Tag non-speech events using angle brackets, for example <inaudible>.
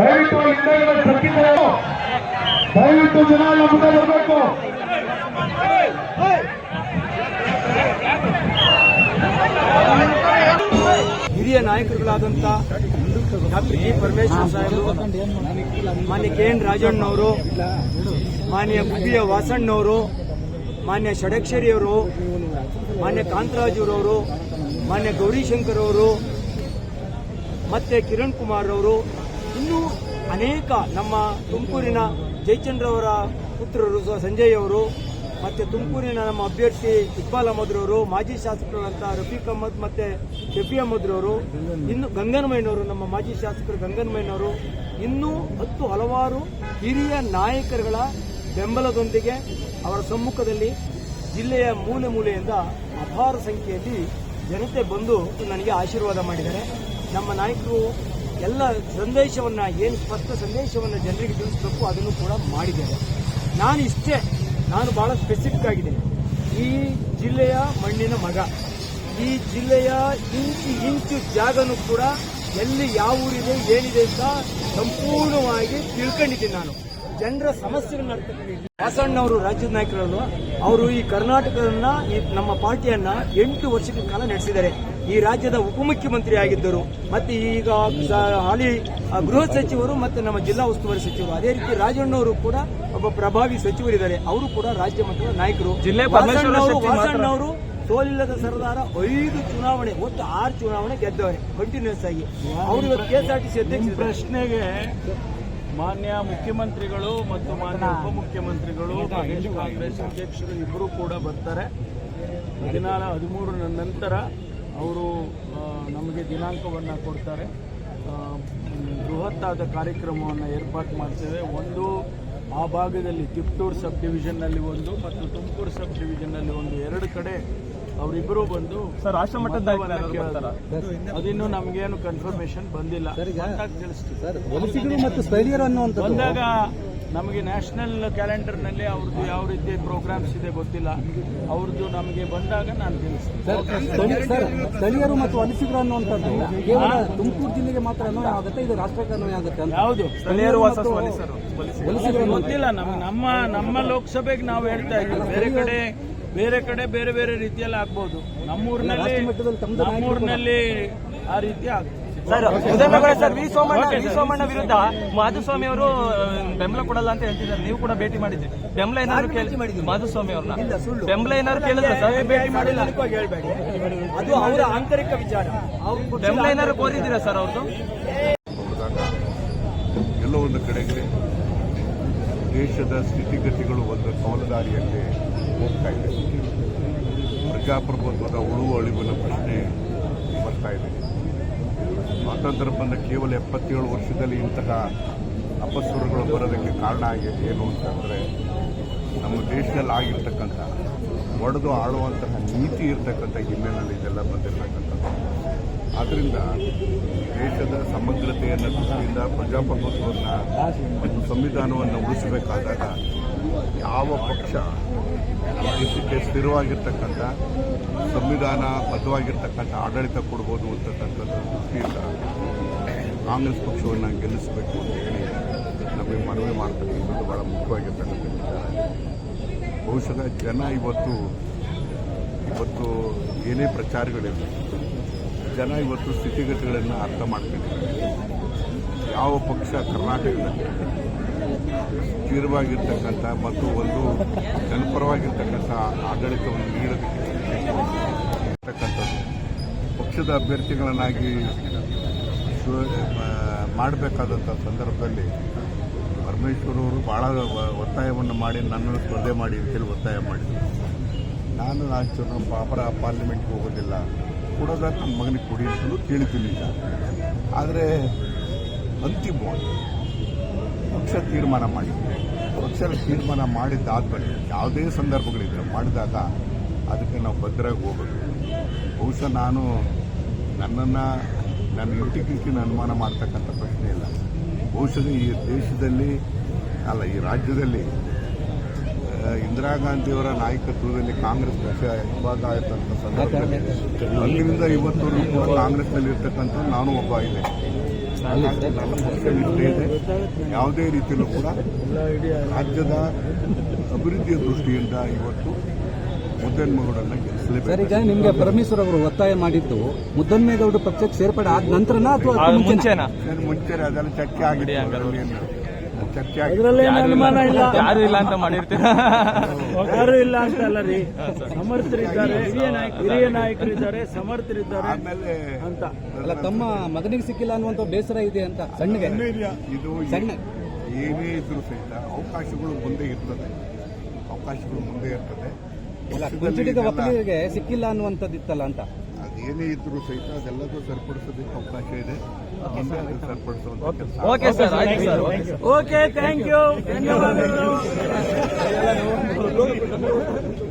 ದಯವಿಟ್ಟು ದಯವಿಟ್ಟು ಜನ ಬರಬೇಕು. ಹಿರಿಯ ನಾಯಕರುಗಳಾದಂಥ ಡಾಕ್ಟರ್ ಜಿ ಪರಮೇಶ್ವರ್ ಸಾಹೇಬರು, ಮಾನ್ಯ ಕೆ ಎನ್ ರಾಜಣ್ಣವರು, ಮಾನ್ಯ ಗುಬ್ಬಿಯ ವಾಸಣ್ಣವರು, ಮಾನ್ಯ ಷಡಕ್ಷರಿಯವರು, ಮಾನ್ಯ ಕಾಂತರಾಜುರವರು ಮಾನ್ಯ ಗೌರಿಶಂಕರ್ ಅವರು ಮತ್ತೆ ಕಿರಣ್ ಕುಮಾರ್ ಅವರು ಇನ್ನೂ ಅನೇಕ ನಮ್ಮ ತುಮಕೂರಿನ ಜಯಚಂದ್ರವರ ಪುತ್ರರು ಸಂಜಯ್ ಅವರು, ಮತ್ತೆ ತುಮಕೂರಿನ ನಮ್ಮ ಅಭ್ಯರ್ಥಿ ಇಕ್ಬಾಲ್ ಅಹಮದ್ರವರು ಮಾಜಿ ಶಾಸಕರಾದಂಥ ರಫೀಕ್ ಅಹಮದ್ ಮತ್ತೆ ಶಫಿ ಅಹಮದ್ರವರು ಇನ್ನು ಗಂಗನಮಯ್ಯನವರು ನಮ್ಮ ಮಾಜಿ ಶಾಸಕರು ಗಂಗನಮಯ್ಯನವರು ಇನ್ನೂ ಹತ್ತು ಹಲವಾರು ಹಿರಿಯ ನಾಯಕರುಗಳ ಬೆಂಬಲದೊಂದಿಗೆ ಅವರ ಸಮ್ಮುಖದಲ್ಲಿ ಜಿಲ್ಲೆಯ ಮೂಲೆ ಮೂಲೆಯಿಂದ ಅಪಾರ ಸಂಖ್ಯೆಯಲ್ಲಿ ಜನತೆ ಬಂದು ನನಗೆ ಆಶೀರ್ವಾದ ಮಾಡಿದ್ದಾರೆ. ನಮ್ಮ ನಾಯಕರು ಎಲ್ಲ ಸಂದೇಶವನ್ನು, ಏನು ಸ್ಪಷ್ಟ ಸಂದೇಶವನ್ನು ಜನರಿಗೆ ತಿಳಿಸಬೇಕು, ಅದನ್ನು ಕೂಡ ಮಾಡಿದ್ದೇವೆ. ನಾನು ಇಷ್ಟೇ, ನಾನು ಭಾಳ ಸ್ಪೆಸಿಫಿಕ್ ಆಗಿದ್ದೀನಿ. ಈ ಜಿಲ್ಲೆಯ ಮಣ್ಣಿನ ಮಗ, ಈ ಜಿಲ್ಲೆಯ ಇಂಚು ಇಂಚು ಜಾಗನೂ ಕೂಡ ಎಲ್ಲಿ ಯಾವ ಊರಿದೆ, ಏನಿದೆ ಅಂತ ಸಂಪೂರ್ಣವಾಗಿ ತಿಳ್ಕೊಂಡಿದ್ದೀನಿ ನಾನು. ಜನರ ಸಮಸ್ಯೆಗಳನ್ನ. ವಾಸಣ್ಣವರು ರಾಜ್ಯದ ನಾಯಕರಲ್ವ ಅವರು ಈ ಕರ್ನಾಟಕದನ್ನ ಈ ನಮ್ಮ ಪಾರ್ಟಿಯನ್ನ ಎಂಟು ವರ್ಷಗಳ ಕಾಲ ನಡೆಸಿದ್ದಾರೆ. ಈ ರಾಜ್ಯದ ಉಪಮುಖ್ಯಮಂತ್ರಿ ಆಗಿದ್ದರು. ಮತ್ತೆ ಈಗ ಹಾಲಿ ಗೃಹ ಸಚಿವರು ಮತ್ತೆ ನಮ್ಮ ಜಿಲ್ಲಾ ಉಸ್ತುವಾರಿ ಸಚಿವರು. ಅದೇ ರೀತಿ ರಾಜಣ್ಣವರು ಕೂಡ ಒಬ್ಬ ಪ್ರಭಾವಿ ಸಚಿವರಿದ್ದಾರೆ. ಅವರು ಕೂಡ ರಾಜ್ಯ ಮಟ್ಟದ ನಾಯಕರು. ಜಿಲ್ಲೆ ವಾಸಣ್ಣವರು ಸೋಲಿಲ್ಲದ ಸರ್ದಾರ ಐದು ಚುನಾವಣೆ ಒಟ್ಟು ಆರು ಚುನಾವಣೆ ಗೆದ್ದವರೆ ಕಂಟಿನ್ಯೂಸ್ ಆಗಿ. ಅವರು ಇವತ್ತು ಕೆಎಸ್ಆರ್ಟಿಸಿ ಅಧ್ಯಕ್ಷ ಪ್ರಶ್ನೆಗೆ ಮಾನ್ಯ ಮುಖ್ಯಮಂತ್ರಿಗಳು ಮತ್ತು ಮಾನ್ಯ ಉಪಮುಖ್ಯಮಂತ್ರಿಗಳು, ಪ್ರದೇಶ ಕಾಂಗ್ರೆಸ್ ಅಧ್ಯಕ್ಷರು ಇಬ್ಬರು ಕೂಡ ಬರ್ತಾರೆ. ಹದಿನಾಲ ಹದಿಮೂರರ ನಂತರ ಅವರು ನಮಗೆ ದಿನಾಂಕವನ್ನು ಕೊಡ್ತಾರೆ. ಬೃಹತ್ತಾದ ಕಾರ್ಯಕ್ರಮವನ್ನು ಏರ್ಪಾಡು ಮಾಡ್ತೇವೆ. ಒಂದು ಆ ಭಾಗದಲ್ಲಿ ತಿಪ್ಟೂರು ಸಬ್ ಡಿವಿಷನ್ನಲ್ಲಿ ಒಂದು ಮತ್ತು ತುಮಕೂರು ಸಬ್ ಡಿವಿಷನ್ನಲ್ಲಿ ಒಂದು. ಎರಡು ಕಡೆ ಅವರಿಬ್ಬರು ಬಂದು ಸರ್ ರಾಷ್ಟ್ರ ಮಟ್ಟದ. ಅದಿನ್ನೂ ನಮಗೇನು ಕನ್ಫರ್ಮೇಶನ್ ಬಂದಿಲ್ಲ. ತಿಳಿಸ್ತೀವಿ. ಬಂದಾಗ ನಮಗೆ ನ್ಯಾಷನಲ್ ಕ್ಯಾಲೆಂಡರ್ನಲ್ಲಿ ಅವ್ರದ್ದು ಯಾವ ರೀತಿ ಪ್ರೋಗ್ರಾಮ್ಸ್ ಇದೆ ಗೊತ್ತಿಲ್ಲ. ಅವ್ರದ್ದು ನಮಗೆ ಬಂದಾಗ ನಾನು ತಿಳಿಸ್ತೀನಿ. ಸ್ಥಳೀಯರು ಮತ್ತು ವಲಸಿಗರು ಅನ್ನುವಂಥದ್ದು ಕೇವಲ ತುಮಕೂರು ಜಿಲ್ಲೆಗೆ ಮಾತ್ರ ಅನ್ವಯ ಆಗುತ್ತೆ ಇದು ರಾಷ್ಟ್ರಕ್ಕೆ ಅನ್ವಯ ಆಗುತ್ತೆ ಅಂತ? ಯಾವುದು? ಸ್ಥಳೀಯರು ವಲಸಿಗರು ಗೊತ್ತಿಲ್ಲ ನಮ್ಗೆ. ನಮ್ಮ ನಮ್ಮ ಲೋಕಸಭೆಗೆ ನಾವು ಹೇಳ್ತಾ ಇದ್ದೀವಿ. ಬೇರೆ ಕಡೆ ಬೇರೆ ಕಡೆ ಬೇರೆ ಬೇರೆ ರೀತಿಯಲ್ಲಿ ಆಗ್ಬೋದು. ನಮ್ಮೂರಿನಲ್ಲಿ ನಮ್ಮೂರಿನಲ್ಲಿ ಆ ರೀತಿ ಆಗ್ತದೆ. Sir Udayanagar sir V Somanna V Somanna ವಿರುದ್ಧ ಮಾಧುಸ್ವಾಮಿ ಅವರು ಬೆಂಬಲ ಕೊಡಲ್ಲ ಅಂತ ಹೇಳ್ತಿದ್ದಾರೆ. ನೀವು ಕೂಡ ಭೇಟಿ ಮಾಡಿದ್ರಿ. ಬೆಂಬಲ ಏನಾದ್ರು ಕೇಳಿ ಮಾಧುಸ್ವಾಮಿ ಅವ್ರನ್ನ. ಬೆಂಬಲ ಏನಾದ್ರು ಕೇಳಿದ್ರೆ ಸರ್ ಭೇಟಿ ಮಾಡಿಲ್ಲ ಹೇಳ್ಬೇಡಿ. ಅದು ಅವರ ಆಂತರಿಕ ವಿಚಾರ. ಬೆಂಬಲ ಏನಾದ್ರು ಕೋರಿದ್ದೀರಾ ಸರ್ ಅವ್ರದ್ದು ಎಲ್ಲೋ ಒಂದು ಕಡೆಗೆ ದೇಶದ ಸ್ಥಿತಿಗತಿಗಳು ಒಂದು ಕವಲದಾರಿಯಲ್ಲಿ ಹೋಗ್ತಾ ಇದೆ. ಪ್ರಜಾಪ್ರಭುತ್ವದ ಉಳುವ ಅಳಿವಿನ ಪ್ರಶ್ನೆ ಬರ್ತಾ ಇದೆ. ಸ್ವಾತಂತ್ರ್ಯ ಬಂದ ಕೇವಲ ಎಪ್ಪತ್ತೇಳು ವರ್ಷದಲ್ಲಿ ಇಂತಹ ಅಪಸ್ವರಗಳು ಬರೋದಕ್ಕೆ ಕಾರಣ ಆಗಿದೆ ಏನು ಅಂತಂದರೆ ನಮ್ಮ ದೇಶದಲ್ಲಿ ಆಗಿರ್ತಕ್ಕಂಥ, ಒಡೆದು ಆಳುವಂತಹ ನೀತಿ ಇರ್ತಕ್ಕಂಥ ಹಿನ್ನೆಲೆಯಲ್ಲಿ ಇದೆಲ್ಲ ಬಂದಿರತಕ್ಕಂಥದ್ದು. ಆದ್ದರಿಂದ ದೇಶದ ಸಮಗ್ರತೆಯನ್ನು ದೃಷ್ಟಿಯಿಂದ ಪ್ರಜಾಪ್ರಭುತ್ವವನ್ನು ಸಂವಿಧಾನವನ್ನು ಉಳಿಸಬೇಕಾದಾಗ ಯಾವ ಪಕ್ಷ ದೇಶಕ್ಕೆ ಸ್ಥಿರವಾಗಿರ್ತಕ್ಕಂಥ ಸಂವಿಧಾನ ಬದ್ಧವಾಗಿರ್ತಕ್ಕಂಥ ಆಡಳಿತ ಕೊಡ್ಬೋದು ಅಂತಕ್ಕಂಥದ್ದು ದೃಷ್ಟಿಯಿಂದ ಕಾಂಗ್ರೆಸ್ ಪಕ್ಷವನ್ನು ಗೆಲ್ಲಿಸಬೇಕು ಅಂತ ಹೇಳಿ ನಮಗೆ ಮನವಿ ಮಾಡ್ತಕ್ಕಂಥದ್ದು ಬಹಳ ಮುಖ್ಯವಾಗಿರ್ತಕ್ಕಂಥ ಬಹುಶಃ ಜನ ಇವತ್ತು ಇವತ್ತು ಏನೇ ಪ್ರಚಾರಗಳಿರಲಿ, ಜನ ಇವತ್ತು ಸ್ಥಿತಿಗತಿಗಳನ್ನು ಅರ್ಥ ಮಾಡ್ಕೊಂಡಿದ್ದಾರೆ. ಯಾವ ಪಕ್ಷ ಕರ್ನಾಟಕದಲ್ಲಿ ಸ್ಥಿರವಾಗಿರ್ತಕ್ಕಂಥ ಮತ್ತು ಒಂದು ಜನಪರವಾಗಿರ್ತಕ್ಕಂಥ ಆಡಳಿತವನ್ನು ನೀಡೋದಕ್ಕೆ ಪಕ್ಷದ ಅಭ್ಯರ್ಥಿಗಳನ್ನಾಗಿ ಮಾಡಬೇಕಾದಂಥ ಸಂದರ್ಭದಲ್ಲಿ ಪರಮೇಶ್ವರವರು ಭಾಳ ಒತ್ತಾಯವನ್ನು ಮಾಡಿ ನನ್ನನ್ನು ಸ್ಪರ್ಧೆ ಮಾಡಿ ಅಂತೇಳಿ ಒತ್ತಾಯ ಮಾಡಿದರು. ನಾನು ರಾಜ್ಯನ ಪಾಪರ ಪಾರ್ಲಿಮೆಂಟ್ಗೆ ಹೋಗೋದಿಲ್ಲ. ಕೊಡೋದ ನನ್ನ ಮಗನಿಗೆ ಕೊಡಿ ಅಂತಲೂ ಕೇಳಿದ್ದೀನಿ ಆದರೆ ಅಂತಿಮವಾಗಿ ಪಕ್ಷ ತೀರ್ಮಾನ ಮಾಡಿದೆ ಪಕ್ಷ ತೀರ್ಮಾನ ಮಾಡಿದ್ದಾದ್ಮೇಲೆ ಯಾವುದೇ ಸಂದರ್ಭಗಳಿದ್ರೆ ಮಾಡಿದಾಗ ಅದಕ್ಕೆ ನಾವು ಭದ್ರಾಗಿ ಹೋಗೋದು. ಬಹುಶಃ ನಾನು ನನ್ನನ್ನು ನನ್ನ ಇಂಟಿಗಿಂಟಿನ ಅನುಮಾನ ಮಾಡ್ತಕ್ಕಂಥ ಪ್ರಶ್ನೆ ಇಲ್ಲ. ಬಹುಶಃ ಈ ದೇಶದಲ್ಲಿ ಅಲ್ಲ ಈ ರಾಜ್ಯದಲ್ಲಿ ಇಂದಿರಾ ಗಾಂಧಿಯವರ ನಾಯಕತ್ವದಲ್ಲಿ ಕಾಂಗ್ರೆಸ್ ಪಕ್ಷ ಇವಾಗ ಆಯ್ತಂತ ಸಂದರ್ಭದಲ್ಲಿ ಅಲ್ಲಿಂದ ಇವತ್ತು ಕಾಂಗ್ರೆಸ್ನಲ್ಲಿ ಇರ್ತಕ್ಕಂಥ ನಾನು ಒಬ್ಬ ಇದೆ ಯಾವುದೇ ರೀತಿಯಲ್ಲೂ ಕೂಡ ರಾಜ್ಯದ ಅಭಿವೃದ್ಧಿಯ ದೃಷ್ಟಿಯಿಂದ ಇವತ್ತು ಮುದ್ದನ್ಮಗೌಡರನ್ನ ಸರ್ ಗೆಲ್ಲಿಸಲೇಬೇಕು. ಈಗ ನಿಮಗೆ ಪರಮೇಶ್ವರ್ ಅವರು ಒತ್ತಾಯ ಮಾಡಿದ್ದು ಮುದ್ದನ್ಮೇಗೌಡ ಪಕ್ಷಕ್ಕೆ ಸೇರ್ಪಡೆ ಆದ ನಂತರನ ಅಥವಾ ಮುಂಚೆನಾ? ಮುಂಚೆ ಅದೆಲ್ಲ ಚರ್ಚೆ ಆಗಿದೆ ಚರ್ಚೆ ಆಗಿದೆ. ಅನುಮಾನ ಇಲ್ಲ. ಯಾರು ಇಲ್ಲ ಅಂತ ಮಾಡಿರ್ತೀರ? ಯಾರು ಇಲ್ಲ ಅಂತ ಅಲ್ಲ ರೀ. ಸಮರ್ಥರಿದ್ದಾರೆ ಹಿರಿಯ ನಾಯಕರಿದ್ದಾರೆ ಸಮರ್ಥರಿದ್ದಾರೆ ಆಮೇಲೆ ಅಂತ. ಅಲ್ಲ ತಮ್ಮ ಮಗನಿಗೆ ಸಿಕ್ಕಿಲ್ಲ ಅನ್ನುವಂತ ಬೇಸರ ಇದೆ ಅಂತ ಸಣ್ಣಗೆ? ಇದು ಸಣ್ಣ. ಏನೇ ಇದ್ರೂ ಸಹಿತ ಅವಕಾಶಗಳು ಮುಂದೆ ಇರ್ತದೆ. ಅವಕಾಶಗಳು ಮುಂದೆ ಇರ್ತದೆ. ಪಕ್ಷದಲ್ಲಿ ಕುಂಚಿಟಿಗ ಒಕ್ಕಲಿಗರಿಗೆ ಸಿಕ್ಕಿಲ್ಲ ಅನ್ನುವಂಥದ್ದಿತ್ತಲ್ಲ ಅಂತ? ಅದೇನೇ ಇದ್ರೂ ಸಹಿತ ಅದೆಲ್ಲದೂ ಸರಿಪಡಿಸೋದಕ್ಕೆ ಅವಕಾಶ ಇದೆ. ಓಕೆ ಸರ್ ಆಯ್ತು sir okay sir okay thank you ಧನ್ಯವಾದಗಳು. <laughs>